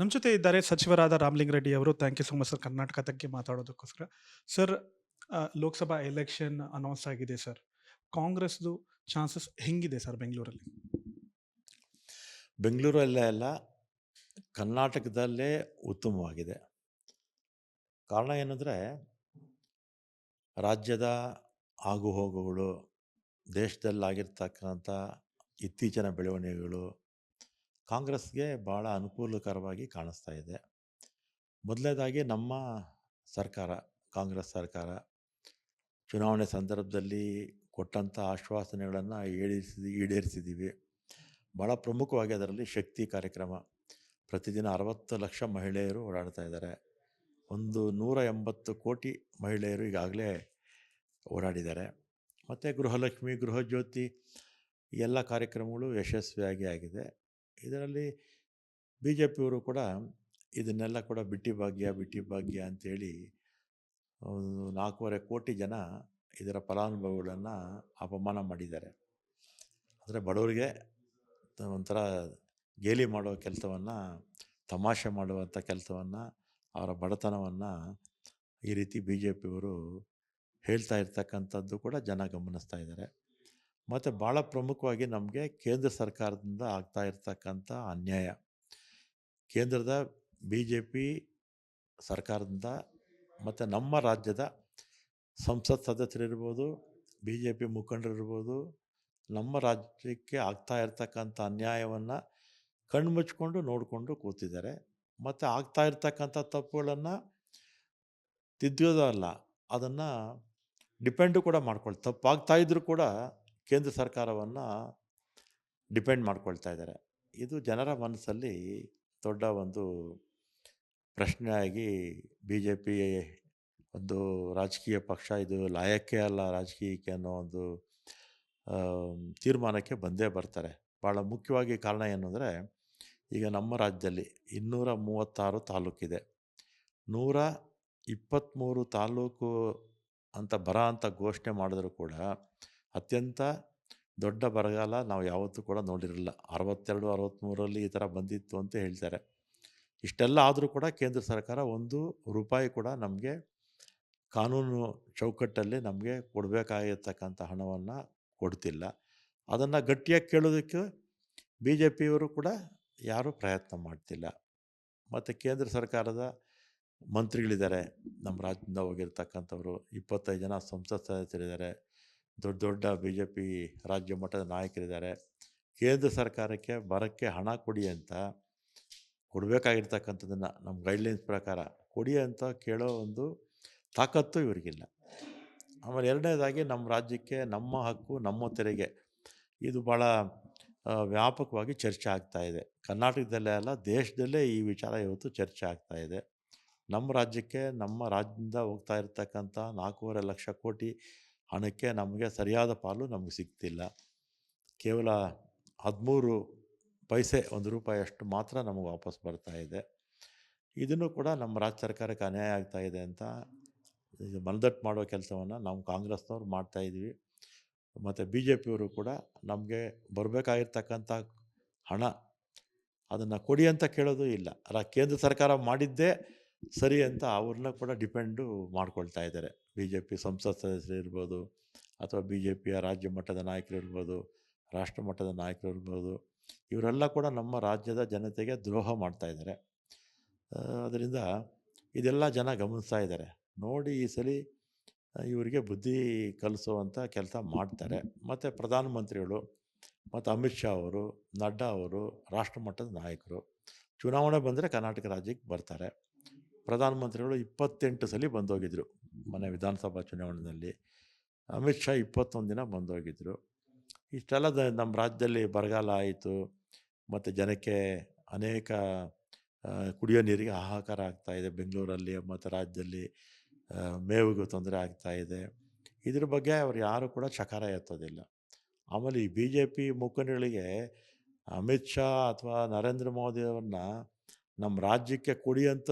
ನಮ್ಮ ಜೊತೆ ಇದ್ದಾರೆ ಸಚಿವರಾದ ರಾಮಲಿಂಗ ರೆಡ್ಡಿ ಅವರು. Thank you so much sir Karnataka ಬಗ್ಗೆ ಮಾತಾಡೋದಕ್ಕೋಸ್ಕರ. ಸರ್ ಲೋಕಸಭಾ ಎಲೆಕ್ಷನ್ ಅನೌನ್ಸ್ ಆಗಿದೆ ಸರ್ ಕಾಂಗ್ರೆಸ್ದು ಚಾನ್ಸಸ್ ಹೆಂಗಿದೆ ಸರ್ ಬೆಂಗಳೂರಲ್ಲಿ? ಬೆಂಗಳೂರಲ್ಲೇ ಅಲ್ಲ, ಕರ್ನಾಟಕದಲ್ಲೇ ಉತ್ತಮವಾಗಿದೆ. ಕಾರಣ ಏನಂದರೆ, ರಾಜ್ಯದ ಆಗುಹೋಗುಗಳು, ದೇಶದಲ್ಲಾಗಿರ್ತಕ್ಕಂಥ ಇತ್ತೀಚಿನ ಬೆಳವಣಿಗೆಗಳು ಕಾಂಗ್ರೆಸ್ಗೆ ಭಾಳ ಅನುಕೂಲಕರವಾಗಿ ಕಾಣಿಸ್ತಾ ಇದೆ. ಮೊದಲನೇದಾಗಿ ನಮ್ಮ ಸರ್ಕಾರ, ಕಾಂಗ್ರೆಸ್ ಸರ್ಕಾರ ಚುನಾವಣೆ ಸಂದರ್ಭದಲ್ಲಿ ಕೊಟ್ಟಂಥ ಆಶ್ವಾಸನೆಗಳನ್ನು ಈಡೇರಿಸಿ ಈಡೇರಿಸಿದ್ದೀವಿ ಭಾಳ ಪ್ರಮುಖವಾಗಿ ಅದರಲ್ಲಿ ಶಕ್ತಿ ಕಾರ್ಯಕ್ರಮ. ಪ್ರತಿದಿನ ಅರವತ್ತು ಲಕ್ಷ ಮಹಿಳೆಯರು ಓಡಾಡ್ತಾ ಇದ್ದಾರೆ. ಒಂದು ನೂರ ಎಂಬತ್ತು ಕೋಟಿ ಮಹಿಳೆಯರು ಈಗಾಗಲೇ ಓಡಾಡಿದ್ದಾರೆ. ಮತ್ತು ಗೃಹಲಕ್ಷ್ಮಿ, ಗೃಹಜ್ಯೋತಿ ಎಲ್ಲ ಕಾರ್ಯಕ್ರಮಗಳು ಯಶಸ್ವಿಯಾಗಿ ಆಗಿದೆ. ಇದರಲ್ಲಿ ಬಿ ಜೆ ಪಿಯವರು ಕೂಡ ಇದನ್ನೆಲ್ಲ ಕೂಡ ಬಿಟ್ಟಿ ಭಾಗ್ಯ ಬಿಟ್ಟಿ ಭಾಗ್ಯ ಅಂಥೇಳಿ ಒಂದು ನಾಲ್ಕೂವರೆ ಕೋಟಿ ಜನ ಇದರ ಫಲಾನುಭವಿಗಳನ್ನು ಅಪಮಾನ ಮಾಡಿದ್ದಾರೆ. ಅಂದರೆ ಬಡವರಿಗೆ ಒಂಥರ ಗೇಲಿ ಮಾಡುವ ಕೆಲಸವನ್ನು ತಮಾಷೆ ಮಾಡುವಂಥ ಕೆಲಸವನ್ನು ಅವರ ಬಡತನವನ್ನು ಈ ರೀತಿ ಬಿ ಜೆ ಪಿಯವರು ಹೇಳ್ತಾ ಇರ್ತಕ್ಕಂಥದ್ದು ಕೂಡ ಜನ ಗಮನಿಸ್ತಾ ಇದ್ದಾರೆ. ಮತ್ತು ಭಾಳ ಪ್ರಮುಖವಾಗಿ ನಮಗೆ ಕೇಂದ್ರ ಸರ್ಕಾರದಿಂದ ಆಗ್ತಾ ಇರ್ತಕ್ಕಂಥ ಅನ್ಯಾಯ. ಕೇಂದ್ರದ ಬಿ ಜೆ ಪಿ ಸರ್ಕಾರದಿಂದ ಮತ್ತು ನಮ್ಮ ರಾಜ್ಯದ ಸಂಸತ್ ಸದಸ್ಯರಿರ್ಬೋದು ಬಿ ಜೆ ಪಿ ಮುಖಂಡರಿರ್ಬೋದು ನಮ್ಮ ರಾಜ್ಯಕ್ಕೆ ಆಗ್ತಾ ಇರ್ತಕ್ಕಂಥ ಅನ್ಯಾಯವನ್ನು ಕಣ್ಮುಚ್ಕೊಂಡು ನೋಡಿಕೊಂಡು ಕೂತಿದ್ದಾರೆ. ಮತ್ತು ಆಗ್ತಾ ಇರ್ತಕ್ಕಂಥ ತಪ್ಪುಗಳನ್ನು ತಿದ್ದೋದಲ್ಲ ಅದನ್ನು ಡಿಪೆಂಡು ಕೂಡ ಮಾಡ್ಕೊಳ್ಳಿ ತಪ್ಪಾಗ್ತಾ ಇದ್ದರೂ ಕೂಡ ಕೇಂದ್ರ ಸರ್ಕಾರವನ್ನು ಡಿಪೆಂಡ್ ಮಾಡ್ಕೊಳ್ತಾ ಇದ್ದಾರೆ. ಇದು ಜನರ ಮನಸ್ಸಲ್ಲಿ ದೊಡ್ಡ ಒಂದು ಪ್ರಶ್ನೆಯಾಗಿ ಬಿ ಜೆ ಪಿ ಒಂದು ರಾಜಕೀಯ ಪಕ್ಷ ಇದು ಲಾಯಕ್ಕೆ ಅಲ್ಲ ರಾಜಕೀಯಕ್ಕೆ ಅನ್ನೋ ಒಂದು ತೀರ್ಮಾನಕ್ಕೆ ಬಂದೇ ಬರ್ತಾರೆ. ಭಾಳ ಮುಖ್ಯವಾಗಿ ಕಾರಣ ಏನು ಅಂದರೆ, ಈಗ ನಮ್ಮ ರಾಜ್ಯದಲ್ಲಿ ಇನ್ನೂರ ಮೂವತ್ತಾರು ತಾಲೂಕಿದೆ. ನೂರ ಇಪ್ಪತ್ತ್ಮೂರು ತಾಲೂಕು ಅಂತ ಬರ ಅಂತ ಘೋಷಣೆ ಮಾಡಿದ್ರು ಕೂಡ ಅತ್ಯಂತ ದೊಡ್ಡ ಬರಗಾಲ ನಾವು ಯಾವತ್ತೂ ಕೂಡ ನೋಡಿರಲಿಲ್ಲ. ಅರವತ್ತೆರಡು ಅರವತ್ತ್ಮೂರರಲ್ಲಿ ಈ ಥರ ಬಂದಿತ್ತು ಅಂತ ಹೇಳ್ತಾರೆ. ಇಷ್ಟೆಲ್ಲ ಆದರೂ ಕೂಡ ಕೇಂದ್ರ ಸರ್ಕಾರ ಒಂದು ರೂಪಾಯಿ ಕೂಡ ನಮಗೆ ಕಾನೂನು ಚೌಕಟ್ಟಲ್ಲಿ ನಮಗೆ ಕೊಡಬೇಕಾಗಿರ್ತಕ್ಕಂಥ ಹಣವನ್ನು ಕೊಡ್ತಿಲ್ಲ. ಅದನ್ನು ಗಟ್ಟಿಯಾಗಿ ಕೇಳೋದಕ್ಕೆ ಬಿ ಜೆ ಪಿಯವರು ಕೂಡ ಯಾರೂ ಪ್ರಯತ್ನ ಮಾಡ್ತಿಲ್ಲ. ಮತ್ತು ಕೇಂದ್ರ ಸರ್ಕಾರದ ಮಂತ್ರಿಗಳಿದ್ದಾರೆ. ನಮ್ಮ ರಾಜ್ಯದಿಂದ ಹೋಗಿರ್ತಕ್ಕಂಥವ್ರು, ಇಪ್ಪತ್ತೈದು ಜನ ಸಂಸತ್ ಸದಸ್ಯರಿದ್ದಾರೆ. ದೊಡ್ಡ ದೊಡ್ಡ ಬಿ ಜೆ ಪಿ ರಾಜ್ಯ ಮಟ್ಟದ ನಾಯಕರಿದ್ದಾರೆ. ಕೇಂದ್ರ ಸರ್ಕಾರಕ್ಕೆ ಬರೋಕ್ಕೆ ಹಣ ಕೊಡಿ ಅಂತ ಕೊಡಬೇಕಾಗಿರ್ತಕ್ಕಂಥದ್ದನ್ನು ನಮ್ಮ ಗೈಡ್ಲೈನ್ಸ್ ಪ್ರಕಾರ ಕೊಡಿ ಅಂತ ಕೇಳೋ ಒಂದು ತಾಕತ್ತು ಇವರಿಗಿಲ್ಲ. ಆಮೇಲೆ ಎರಡನೇದಾಗಿ ನಮ್ಮ ರಾಜ್ಯಕ್ಕೆ ನಮ್ಮ ಹಕ್ಕು, ನಮ್ಮ ತೆರಿಗೆ ಇದು ಭಾಳ ವ್ಯಾಪಕವಾಗಿ ಚರ್ಚೆ ಆಗ್ತಾ ಇದೆ. ಕರ್ನಾಟಕದಲ್ಲೇ ಅಲ್ಲ, ದೇಶದಲ್ಲೇ ಈ ವಿಚಾರ ಇವತ್ತು ಚರ್ಚೆ ಆಗ್ತಾ ಇದೆ. ನಮ್ಮ ರಾಜ್ಯಕ್ಕೆ ನಮ್ಮ ರಾಜ್ಯದಿಂದ ಹೋಗ್ತಾ ಇರ್ತಕ್ಕಂಥ ನಾಲ್ಕೂವರೆ ಲಕ್ಷ ಕೋಟಿ ಹಣಕ್ಕೆ ನಮಗೆ ಸರಿಯಾದ ಪಾಲು ನಮಗೆ ಸಿಗ್ತಿಲ್ಲ. ಕೇವಲ ಹದಿಮೂರು ಪೈಸೆ ಒಂದು ರೂಪಾಯಿ ಅಷ್ಟು ಮಾತ್ರ ನಮಗೆ ವಾಪಸ್ ಬರ್ತಾ ಇದೆ. ಇದನ್ನು ಕೂಡ ನಮ್ಮ ರಾಜ್ಯ ಸರ್ಕಾರಕ್ಕೆ ಅನ್ಯಾಯ ಆಗ್ತಾ ಇದೆ ಅಂತ ಮನದಟ್ಟು ಮಾಡೋ ಕೆಲಸವನ್ನು ನಾವು ಕಾಂಗ್ರೆಸ್ನವ್ರು ಮಾಡ್ತಾಯಿದ್ವಿ ಮತ್ತು ಬಿ ಜೆ ಪಿಯವರು ಕೂಡ ನಮಗೆ ಬರಬೇಕಾಗಿರ್ತಕ್ಕಂಥ ಹಣ ಅದನ್ನು ಕೊಡಿ ಅಂತ ಕೇಳೋದು ಇಲ್ಲ. ಅಲ್ಲ ಕೇಂದ್ರ ಸರ್ಕಾರ ಮಾಡಿದ್ದೇ ಸರಿ ಅಂತ ಅವ್ರನ್ನ ಕೂಡ ಡಿಪೆಂಡು ಮಾಡ್ಕೊಳ್ತಾ ಇದ್ದಾರೆ. ಬಿ ಜೆ ಪಿ ಸಂಸತ್ ಸದಸ್ಯರು ಇರ್ಬೋದು ಅಥವಾ ಬಿ ಜೆ ಪಿಯ ರಾಜ್ಯ ಮಟ್ಟದ ನಾಯಕರು ಇರ್ಬೋದು, ರಾಷ್ಟ್ರ ಮಟ್ಟದ ನಾಯಕರು ಇರ್ಬೋದು, ಇವರೆಲ್ಲ ಕೂಡ ನಮ್ಮ ರಾಜ್ಯದ ಜನತೆಗೆ ದ್ರೋಹ ಮಾಡ್ತಾ ಇದ್ದಾರೆ. ಅದರಿಂದ ಇದೆಲ್ಲ ಜನ ಗಮನಿಸ್ತಾ ಇದ್ದಾರೆ. ನೋಡಿ ಈ ಸಲ ಇವರಿಗೆ ಬುದ್ಧಿ ಕಲಿಸುವಂಥ ಕೆಲಸ ಮಾಡ್ತಾರೆ. ಮತ್ತು ಪ್ರಧಾನಮಂತ್ರಿಗಳು ಮತ್ತು ಅಮಿತ್ ಶಾ ಅವರು, ನಡ್ಡಾ ಅವರು, ರಾಷ್ಟ್ರ ಮಟ್ಟದ ನಾಯಕರು, ಚುನಾವಣೆ ಬಂದರೆ ಕರ್ನಾಟಕ ರಾಜ್ಯಕ್ಕೆ ಬರ್ತಾರೆ. ಪ್ರಧಾನಮಂತ್ರಿಗಳು ಇಪ್ಪತ್ತೆಂಟು ಸಲ ಬಂದೋಗಿದ್ದರು ಮನೆ ವಿಧಾನಸಭಾ ಚುನಾವಣೆಯಲ್ಲಿ. ಅಮಿತ್ ಶಾ ಇಪ್ಪತ್ತೊಂದು ದಿನ ಬಂದೋಗಿದ್ದರು ಇಷ್ಟೆಲ್ಲ ನಮ್ಮ ರಾಜ್ಯದಲ್ಲಿ ಬರಗಾಲ ಆಯಿತು. ಮತ್ತು ಜನಕ್ಕೆ ಅನೇಕ ಕುಡಿಯೋ ನೀರಿಗೆ ಹಾಹಾಕಾರ ಆಗ್ತಾಯಿದೆ ಬೆಂಗಳೂರಲ್ಲಿ ಮತ್ತು ರಾಜ್ಯದಲ್ಲಿ ಮೇವಿಗೂ ತೊಂದರೆ ಆಗ್ತಾಯಿದೆ ಇದೆ. ಇದ್ರ ಬಗ್ಗೆ ಅವ್ರು ಯಾರು ಕೂಡ ಚಕಾರ ಎತ್ತೋದಿಲ್ಲ. ಆಮೇಲೆ ಈ ಬಿ ಜೆ ಪಿ ಮುಖಂಡಗಳಿಗೆ ಅಮಿತ್ ಶಾ ಅಥವಾ ನರೇಂದ್ರ ಮೋದಿ ಅವ್ರನ್ನ ನಮ್ಮ ರಾಜ್ಯಕ್ಕೆ ಕೊಡಿ ಅಂತ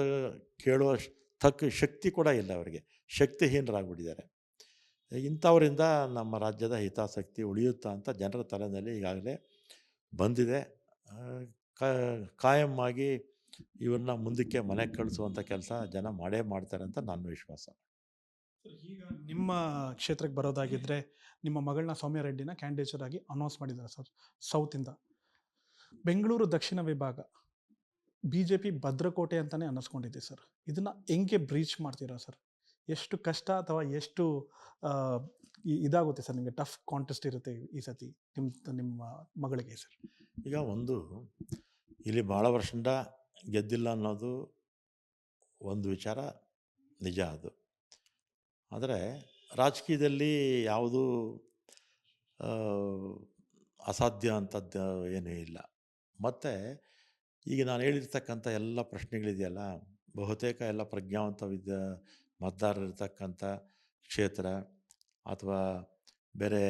ಕೇಳುವ ತಕ್ಕ ಶಕ್ತಿ ಕೂಡ ಇಲ್ಲ ಅವರಿಗೆ. ಶಕ್ತಿಹೀನರಾಗ್ಬಿಟ್ಟಿದ್ದಾರೆ. ಇಂಥವರಿಂದ ನಮ್ಮ ರಾಜ್ಯದ ಹಿತಾಸಕ್ತಿ ಉಳಿಯುತ್ತಾ ಅಂತ ಜನರ ತಲೆಯಲ್ಲಿ ಈಗಾಗಲೇ ಬಂದಿದೆ. ಆ, ಕಾ ಕಾಯಂ ಆಗಿ ಇವ್ರನ್ನ ಮುಂದಕ್ಕೆ ಮನೆಗೆ ಕಳಿಸುವಂಥ ಕೆಲಸ ಜನ ಮಾಡೇ ಮಾಡ್ತಾರೆ ಅಂತ ನನ್ನ ವಿಶ್ವಾಸ. ಈಗ ನಿಮ್ಮ ಕ್ಷೇತ್ರಕ್ಕೆ ಬರೋದಾಗಿದ್ದರೆ ನಿಮ್ಮ ಮಗಳನ್ನ ಸೌಮ್ಯ ರೆಡ್ಡಿನ ಕ್ಯಾಂಡಿಡೇಚರ್ ಆಗಿ ಅನೌನ್ಸ್ ಮಾಡಿದ್ದಾರೆ ಸರ್ ಸೌತಿಂದ ಬೆಂಗಳೂರು ದಕ್ಷಿಣ ವಿಭಾಗ. ಬಿ ಜೆ ಪಿ ಭದ್ರಕೋಟೆ ಅಂತಲೇ ಅನ್ನಿಸ್ಕೊಂಡಿದೆ ಸರ್. ಇದನ್ನು ಹೆಂಗೆ ಬ್ರೀಚ್ ಮಾಡ್ತೀರಾ ಸರ್? ಎಷ್ಟು ಕಷ್ಟ ಅಥವಾ ಎಷ್ಟು ಇದಾಗುತ್ತೆ ಸರ್ ನಿಮಗೆ? ಟಫ್ ಕಾಂಟೆಸ್ಟ್ ಇರುತ್ತೆ ಈ ಸತಿ ನಿಮ್ಮ ನಿಮ್ಮ ಮಗಳಿಗೆ ಸರ್. ಈಗ ಒಂದು, ಇಲ್ಲಿ ಭಾಳ ವರ್ಷದಿಂದ ಗೆದ್ದಿಲ್ಲ ಅನ್ನೋದು ಒಂದು ವಿಚಾರ ನಿಜ ಅದು. ಆದರೆ ರಾಜಕೀಯದಲ್ಲಿ ಯಾವುದು ಅಸಾಧ್ಯ ಅಂಥದ್ದು ಏನೂ ಇಲ್ಲ. ಮತ್ತು ಈಗ ನಾನು ಹೇಳಿರ್ತಕ್ಕಂಥ ಎಲ್ಲ ಪ್ರಶ್ನೆಗಳಿದೆಯಲ್ಲ, ಬಹುತೇಕ ಎಲ್ಲ ಪ್ರಜ್ಞಾವಂತ ವಿದ್ಯ ಮತದಾರರಿರ್ತಕ್ಕಂಥ ಕ್ಷೇತ್ರ ಅಥವಾ ಬೇರೆ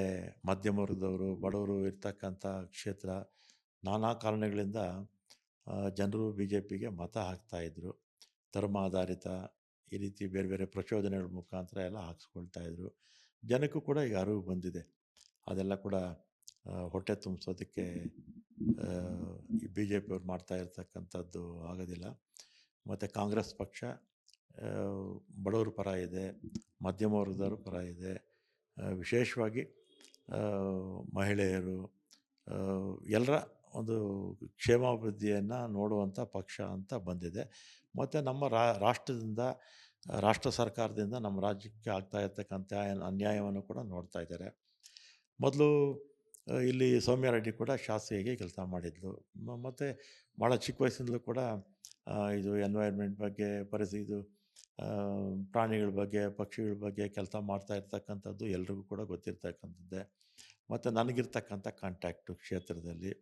ಮಧ್ಯಮ ವರ್ಗದವರು, ಬಡವರು ಇರ್ತಕ್ಕಂಥ ಕ್ಷೇತ್ರ, ನಾನಾ ಕಾರಣಗಳಿಂದ ಜನರು ಬಿ ಜೆ ಪಿಗೆ ಮತ ಹಾಕ್ತಾಯಿದ್ರು ಧರ್ಮಾಧಾರಿತ ಈ ರೀತಿ ಬೇರೆ ಬೇರೆ ಪ್ರಚೋದನೆಗಳ ಮುಖಾಂತರ ಎಲ್ಲ ಹಾಕ್ಸ್ಕೊಳ್ತಾಯಿದ್ರು ಜನಕ್ಕೂ ಕೂಡ ಈಗ ಅರಿವು ಬಂದಿದೆ. ಅದೆಲ್ಲ ಕೂಡ ಹೊಟ್ಟೆ ತುಂಬಿಸೋದಕ್ಕೆ ಈ ಬಿ ಜೆ ಪಿಯವ್ರು ಮಾಡ್ತಾ ಇರ್ತಕ್ಕಂಥದ್ದು ಆಗೋದಿಲ್ಲ. ಮತ್ತು ಕಾಂಗ್ರೆಸ್ ಪಕ್ಷ ಬಡವ್ರ ಪರ ಇದೆ, ಮಧ್ಯಮ ವರ್ಗದವ್ರ ಪರ ಇದೆ. ವಿಶೇಷವಾಗಿ ಮಹಿಳೆಯರು ಎಲ್ಲರ ಒಂದು ಕ್ಷೇಮಾಭಿವೃದ್ಧಿಯನ್ನು ನೋಡುವಂಥ ಪಕ್ಷ ಅಂತ ಬಂದಿದೆ. ಮತ್ತು ನಮ್ಮ ರಾಷ್ಟ್ರದಿಂದ, ರಾಷ್ಟ್ರ ಸರ್ಕಾರದಿಂದ ನಮ್ಮ ರಾಜ್ಯಕ್ಕೆ ಆಗ್ತಾ ಇರ್ತಕ್ಕಂಥ ಅನ್ಯಾಯವನ್ನು ಕೂಡ ನೋಡ್ತಾ ಇದ್ದಾರೆ. ಮೊದಲು ಇಲ್ಲಿ ಸೌಮ್ಯಾರೆಡ್ಡಿ ಕೂಡ ಶಾಸ್ತ್ರಿಯಾಗಿ ಕೆಲಸ ಮಾಡಿದ್ಲು. ಮತ್ತು ಭಾಳ ಚಿಕ್ಕ ವಯಸ್ಸಿಂದಲೂ ಕೂಡ ಇದು ಎನ್ವೈರ್ಮೆಂಟ್ ಬಗ್ಗೆ, ಪರಿಸ್ಥಿತಿ ಇದು ಪ್ರಾಣಿಗಳ ಬಗ್ಗೆ, ಪಕ್ಷಿಗಳ ಬಗ್ಗೆ ಕೆಲಸ ಮಾಡ್ತಾ ಇರ್ತಕ್ಕಂಥದ್ದು ಎಲ್ರಿಗೂ ಕೂಡ ಗೊತ್ತಿರ್ತಕ್ಕಂಥದ್ದೇ. ಮತ್ತು ನನಗಿರ್ತಕ್ಕಂಥ ಕಾಂಟ್ಯಾಕ್ಟು ಕ್ಷೇತ್ರದಲ್ಲಿ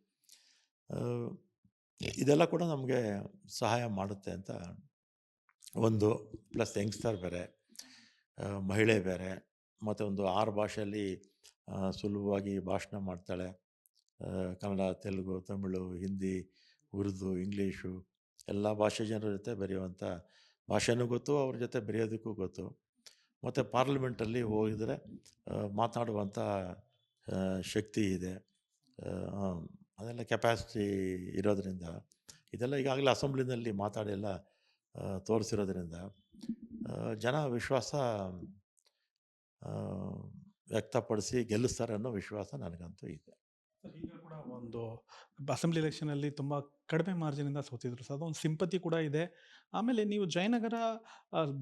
ಇದೆಲ್ಲ ಕೂಡ ನಮಗೆ ಸಹಾಯ ಮಾಡುತ್ತೆ ಅಂತ ಒಂದು ಪ್ಲಸ್ ಯಂಗ್ಸ್ಟರ್ ಬೇರೆ ಮಹಿಳೆ ಬೇರೆ ಮತ್ತು ಒಂದು ಆರು ಭಾಷೆಯಲ್ಲಿ ಸುಲಭವಾಗಿ ಭಾಷಣ ಮಾಡ್ತಾಳೆ. ಕನ್ನಡ, ತೆಲುಗು, ತಮಿಳು, ಹಿಂದಿ, ಉರ್ದು, ಇಂಗ್ಲೀಷು ಎಲ್ಲ ಭಾಷೆ ಜನರ ಜೊತೆ ಬೆರೆಯುವಂಥ ಭಾಷೆನೂ ಗೊತ್ತು, ಅವ್ರ ಜೊತೆ ಬೆರೆಯೋದಕ್ಕೂ ಗೊತ್ತು. ಮತ್ತು ಪಾರ್ಲಿಮೆಂಟಲ್ಲಿ ಹೋಗಿದರೆ ಮಾತಾಡುವಂಥ ಶಕ್ತಿ ಇದೆ. ಅದೆಲ್ಲ ಕೆಪಾಸಿಟಿ ಇರೋದರಿಂದ, ಇದೆಲ್ಲ ಈಗಾಗಲೇ ಅಸೆಂಬ್ಲಿನಲ್ಲಿ ಮಾತಾಡಿ ಎಲ್ಲ ತೋರಿಸಿರೋದ್ರಿಂದ ಜನ ವಿಶ್ವಾಸ ವ್ಯಕ್ತಪಡಿಸಿ ಗೆಲ್ಲಿಸ್ತಾರೆ ಅನ್ನೋ ವಿಶ್ವಾಸ ನನಗಂತೂ ಇದೆ. ಈಗ ಕೂಡ ಒಂದು ಅಸೆಂಬ್ಲಿ ಎಲೆಕ್ಷನಲ್ಲಿ ತುಂಬ ಕಡಿಮೆ ಮಾರ್ಜಿನಿಂದ ಸೋತಿದ್ರು. ಸರ್ ಅದೊಂದು ಸಿಂಪತಿ ಕೂಡ ಇದೆ. ಆಮೇಲೆ ನೀವು ಜಯನಗರ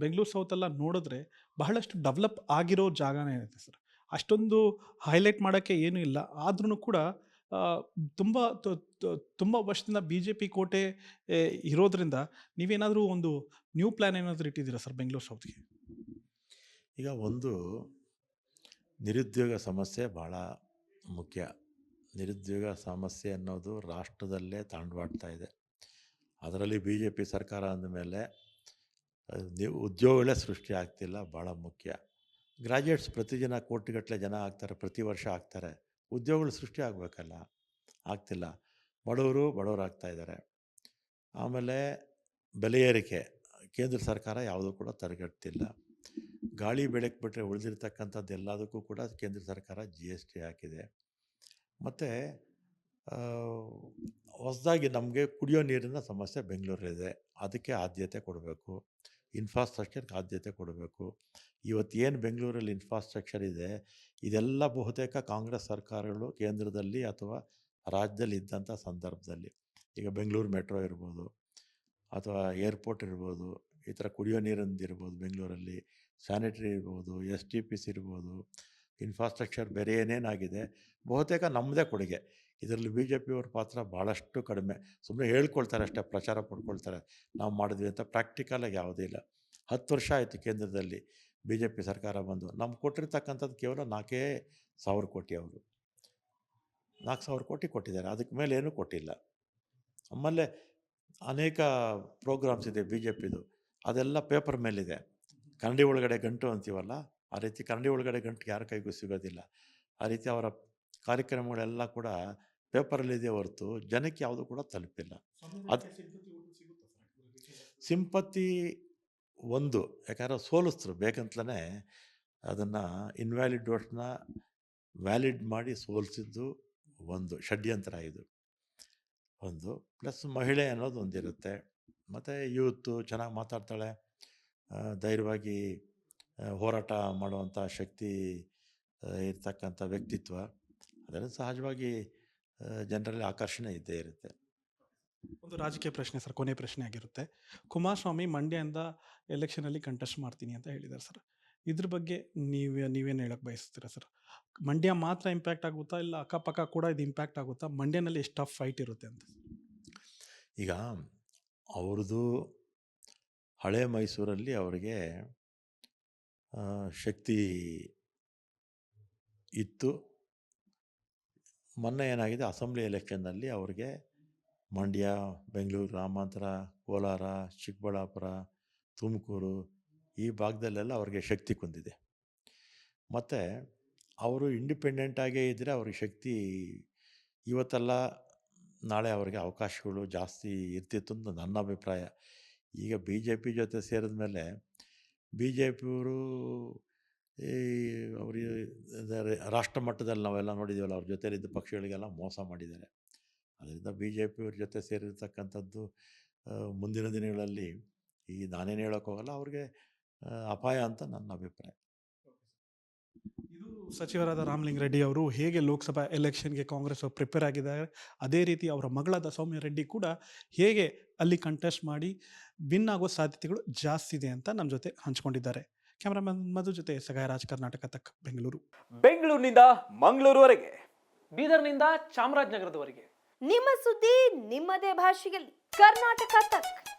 ಬೆಂಗಳೂರು ಸೌತ್ ಎಲ್ಲ ನೋಡಿದ್ರೆ ಬಹಳಷ್ಟು ಡೆವಲಪ್ ಆಗಿರೋ ಜಾಗನೇ ಇದೆ ಸರ್. ಅಷ್ಟೊಂದು ಹೈಲೈಟ್ ಮಾಡೋಕ್ಕೆ ಏನೂ ಇಲ್ಲ. ಆದ್ರೂ ಕೂಡ ತುಂಬ ತುಂಬ ವರ್ಷದಿಂದ ಬಿ ಜೆ ಪಿ ಕೋಟೆ ಇರೋದ್ರಿಂದ ನೀವೇನಾದರೂ ಒಂದು ನ್ಯೂ ಪ್ಲ್ಯಾನ್ ಏನಾದರೂ ಇಟ್ಟಿದ್ದೀರಾ ಸರ್ ಬೆಂಗಳೂರು ಸೌತ್ಗೆ ಈಗ ಒಂದು ನಿರುದ್ಯೋಗ ಸಮಸ್ಯೆ ಭಾಳ ಮುಖ್ಯ. ನಿರುದ್ಯೋಗ ಸಮಸ್ಯೆ ಅನ್ನೋದು ರಾಷ್ಟ್ರದಲ್ಲೇ ತಾಂಡವಾಡ್ತಾ ಇದೆ. ಅದರಲ್ಲಿ ಬಿ ಜೆ ಪಿ ಸರ್ಕಾರ ಅಂದಮೇಲೆ ಉದ್ಯೋಗಗಳೇ ಸೃಷ್ಟಿ ಆಗ್ತಿಲ್ಲ ಭಾಳ ಮುಖ್ಯ. ಗ್ರ್ಯಾಜುಯೇಟ್ಸ್ ಪ್ರತಿ ಜನ ಕೋಟಿಗಟ್ಟಲೆ ಜನ ಆಗ್ತಾರೆ, ಪ್ರತಿ ವರ್ಷ ಆಗ್ತಾರೆ. ಉದ್ಯೋಗಗಳು ಸೃಷ್ಟಿ ಆಗಬೇಕಲ್ಲ, ಆಗ್ತಿಲ್ಲ. ಬಡವರು ಬಡವರು ಆಗ್ತಾ ಇದ್ದಾರೆ. ಆಮೇಲೆ ಬೆಲೆ ಏರಿಕೆ, ಕೇಂದ್ರ ಸರ್ಕಾರ ಯಾವುದೂ ಕೂಡ ತಡೆಗಟ್ತಿಲ್ಲ. ಗಾಳಿ ಬೆಳಕು ಬಿಟ್ಟರೆ ಉಳಿದಿರ್ತಕ್ಕಂಥದ್ದು ಎಲ್ಲದಕ್ಕೂ ಕೂಡ ಕೇಂದ್ರ ಸರ್ಕಾರ ಜಿ ಎಸ್ ಟಿ ಹಾಕಿದೆ. ಮತ್ತು ಹೊಸದಾಗಿ ನಮಗೆ ಕುಡಿಯೋ ನೀರಿನ ಸಮಸ್ಯೆ ಬೆಂಗಳೂರಲ್ಲಿದೆ. ಅದಕ್ಕೆ ಆದ್ಯತೆ ಕೊಡಬೇಕು. ಇನ್ಫ್ರಾಸ್ಟ್ರಕ್ಚರ್ಗೆ ಆದ್ಯತೆ ಕೊಡಬೇಕು. ಇವತ್ತು ಏನು ಬೆಂಗಳೂರಲ್ಲಿ ಇನ್ಫ್ರಾಸ್ಟ್ರಕ್ಚರ್ ಇದೆ, ಇದೆಲ್ಲ ಬಹುತೇಕ ಕಾಂಗ್ರೆಸ್ ಸರ್ಕಾರಗಳು ಕೇಂದ್ರದಲ್ಲಿ ಅಥವಾ ರಾಜ್ಯದಲ್ಲಿ ಇದ್ದಂಥ ಸಂದರ್ಭದಲ್ಲಿ. ಈಗ ಬೆಂಗಳೂರು ಮೆಟ್ರೋ ಇರ್ಬೋದು, ಅಥವಾ ಏರ್ಪೋರ್ಟ್ ಇರ್ಬೋದು, ಈ ಥರ ಕುಡಿಯೋ ನೀರಿಂದು ಇರ್ಬೋದು ಬೆಂಗಳೂರಲ್ಲಿ. ಸ್ಯಾನಿಟ್ರಿ ಇರ್ಬೋದು, ಎಸ್ ಟಿ ಪಿ ಸಿ ಇರ್ಬೋದು, ಇನ್ಫ್ರಾಸ್ಟ್ರಕ್ಚರ್ ಬೇರೆ ಏನೇನಾಗಿದೆ, ಬಹುತೇಕ ನಮ್ಮದೇ ಕೊಡುಗೆ. ಇದರಲ್ಲಿ ಬಿ ಜೆ ಪಿಯವ್ರ ಪಾತ್ರ ಭಾಳಷ್ಟು ಕಡಿಮೆ. ಸುಮ್ಮನೆ ಹೇಳ್ಕೊಳ್ತಾರೆ ಅಷ್ಟೇ, ಪ್ರಚಾರ ಪಡ್ಕೊಳ್ತಾರೆ. ನಾವು ಮಾಡಿದ್ವಿ ಅಂತ ಪ್ರಾಕ್ಟಿಕಲಾಗಿ ಯಾವುದೂ ಇಲ್ಲ. ಹತ್ತು ವರ್ಷ ಆಯಿತು ಕೇಂದ್ರದಲ್ಲಿ ಬಿ ಜೆ ಪಿ ಸರ್ಕಾರ ಬಂದು. ನಮ್ಗೆ ಕೊಟ್ಟಿರ್ತಕ್ಕಂಥದ್ದು ಕೇವಲ ನಾಲ್ಕೇ ಸಾವಿರ ಕೋಟಿ ಅವರು. ನಾಲ್ಕು ಸಾವಿರ ಕೋಟಿ ಕೊಟ್ಟಿದ್ದಾರೆ. ಅದಕ್ಕೆ ಮೇಲೆ ಏನೂ ಕೊಟ್ಟಿಲ್ಲ. ಆಮೇಲೆ ಅನೇಕ ಪ್ರೋಗ್ರಾಮ್ಸ್ ಇದೆ ಬಿ ಜೆ ಪಿದು. ಅದೆಲ್ಲ ಪೇಪರ್ ಮೇಲಿದೆ. ಕನ್ನಡಿ ಒಳಗಡೆ ಗಂಟು ಅಂತೀವಲ್ಲ ಆ ರೀತಿ ಕನ್ನಡಿ ಒಳಗಡೆ ಗಂಟು ಯಾರ ಕೈಗೂ ಸಿಗೋದಿಲ್ಲ. ಆ ರೀತಿ ಅವರ ಕಾರ್ಯಕ್ರಮಗಳೆಲ್ಲ ಕೂಡ ಪೇಪರಲ್ಲಿದೆ ಹೊರತು ಜನಕ್ಕೆ ಯಾವುದು ಕೂಡ ತಲುಪಿಲ್ಲ. ಅದು ಸಿಂಪತಿ ಒಂದು ಯಾಕಂದ್ರೆ ಸೋಲಿಸಿದ್ರು ಬೇಕಂತಲೇ ಅದನ್ನು ಇನ್ವ್ಯಾಲಿಡ್ ವೋಟ್ನ ವ್ಯಾಲಿಡ್ ಮಾಡಿ ಸೋಲಿಸಿದ್ದು ಒಂದು ಷಡ್ಯಂತ್ರ ಇದು. ಒಂದು ಪ್ಲಸ್ ಮಹಿಳೆ ಅನ್ನೋದು ಒಂದಿರುತ್ತೆ. ಮತ್ತು ಯೂತು ಚೆನ್ನಾಗಿ ಮಾತಾಡ್ತಾಳೆ. ಧೈರ್ಯವಾಗಿ ಹೋರಾಟ ಮಾಡುವಂಥ ಶಕ್ತಿ ಇರತಕ್ಕಂಥ ವ್ಯಕ್ತಿತ್ವ ಅದೆಲ್ಲ ಸಹಜವಾಗಿ ಜನರಲ್ಲಿ ಆಕರ್ಷಣೆ ಇದ್ದೇ ಇರುತ್ತೆ. ಒಂದು ರಾಜಕೀಯ ಪ್ರಶ್ನೆ ಸರ್ ಕೊನೆ ಪ್ರಶ್ನೆ ಆಗಿರುತ್ತೆ. ಕುಮಾರಸ್ವಾಮಿ ಮಂಡ್ಯದಿಂದ ಎಲೆಕ್ಷನಲ್ಲಿ ಕಂಟೆಸ್ಟ್ ಮಾಡ್ತೀನಿ ಅಂತ ಹೇಳಿದ್ದಾರೆ ಸರ್. ಇದ್ರ ಬಗ್ಗೆ ನೀವು ನೀವೇನು ಹೇಳಕ್ಕೆ ಬಯಸ್ತೀರಾ ಸರ್? ಮಂಡ್ಯ ಮಾತ್ರ ಇಂಪ್ಯಾಕ್ಟ್ ಆಗುತ್ತಾ ಇಲ್ಲ ಅಕ್ಕಪಕ್ಕ ಕೂಡ ಇದು ಇಂಪ್ಯಾಕ್ಟ್ ಆಗುತ್ತಾ? ಮಂಡ್ಯನಲ್ಲಿ ಎಷ್ಟು ಟಫ್ ಫೈಟ್ ಇರುತ್ತೆ ಅಂತ? ಈಗ ಅವ್ರದ್ದು ಹಳೆ ಮೈಸೂರಲ್ಲಿ ಅವರಿಗೆ ಶಕ್ತಿ ಇತ್ತು. ಮೊನ್ನೆ ಏನಾಗಿದೆ, ಅಸೆಂಬ್ಲಿ ಎಲೆಕ್ಷನ್ನಲ್ಲಿ ಅವರಿಗೆ ಮಂಡ್ಯ, ಬೆಂಗಳೂರು, ಗ್ರಾಮಾಂತರ, ಕೋಲಾರ, ಚಿಕ್ಕಬಳ್ಳಾಪುರ, ತುಮಕೂರು ಈ ಭಾಗದಲ್ಲೆಲ್ಲ ಅವ್ರಿಗೆ ಶಕ್ತಿ ಕುಂದಿದೆ. ಮತ್ತು ಅವರು ಇಂಡಿಪೆಂಡೆಂಟಾಗೇ ಇದ್ದರೆ ಅವ್ರಿಗೆ ಶಕ್ತಿ ಇವತ್ತೆಲ್ಲ ನಾಳೆ ಅವರಿಗೆ ಅವಕಾಶಗಳು ಜಾಸ್ತಿ ಇರ್ತಿತ್ತು ಅಂತ ನನ್ನ ಅಭಿಪ್ರಾಯ. ಈಗ ಬಿ ಜೆ ಪಿ ಜೊತೆ ಸೇರಿದ ಮೇಲೆ ಬಿ ಜೆ ಪಿಯವರು ಈ ಅವರಿಗೆ ರಾಷ್ಟ್ರ ಮಟ್ಟದಲ್ಲಿ ನಾವೆಲ್ಲ ನೋಡಿದ್ದೀವಲ್ಲ ಅವ್ರ ಜೊತೆಲಿದ್ದ ಪಕ್ಷಗಳಿಗೆಲ್ಲ ಮೋಸ ಮಾಡಿದ್ದಾರೆ. ಅದರಿಂದ ಬಿ ಜೆ ಪಿಯವ್ರ ಜೊತೆ ಸೇರಿರ್ತಕ್ಕಂಥದ್ದು ಮುಂದಿನ ದಿನಗಳಲ್ಲಿ ಈ ನಾನೇನು ಹೇಳೋಕ್ಕೋಗಲ್ಲ ಅವ್ರಿಗೆ ಅಪಾಯ ಅಂತ ನನ್ನ ಅಭಿಪ್ರಾಯ. ಇದು ಸಚಿವರಾದ ರಾಮಲಿಂಗ ರೆಡ್ಡಿ ಅವರು ಹೇಗೆ ಲೋಕಸಭಾ ಎಲೆಕ್ಷನ್ಗೆ ಕಾಂಗ್ರೆಸ್ ಪ್ರಿಪೇರ್ ಆಗಿದ್ದಾರೆ, ಅದೇ ರೀತಿ ಅವರ ಮಗಳಾದ ಸೌಮ್ಯ ರೆಡ್ಡಿ ಕೂಡ ಹೇಗೆ ಅಲ್ಲಿ ಕಂಟೆಸ್ಟ್ ಮಾಡಿ ವಿನ್ ಆಗೋ ಸಾಧ್ಯತೆಗಳು ಜಾಸ್ತಿ ಇದೆ ಅಂತ ನಮ್ಮ ಜೊತೆ ಹಂಚ್ಕೊಂಡಿದ್ದಾರೆ. ಕ್ಯಾಮ್ರಾಮನ್ ಮಧು ಜೊತೆ ಸಗಾಯರಾಜ್ ಕರ್ನಾಟಕ ತಕ್ಕ ಬೆಂಗಳೂರು. ಬೆಂಗಳೂರಿನಿಂದ ಮಂಗಳೂರುವರೆಗೆ ಬೀದರ್ನಿಂದ ಚಾಮರಾಜನಗರದವರೆಗೆ. ನಿಮ್ಮ ಸುದ್ದಿ ನಿಮ್ಮದೇ ಭಾಷೆಯಲ್ಲಿ ಕರ್ನಾಟಕ ತಕ್.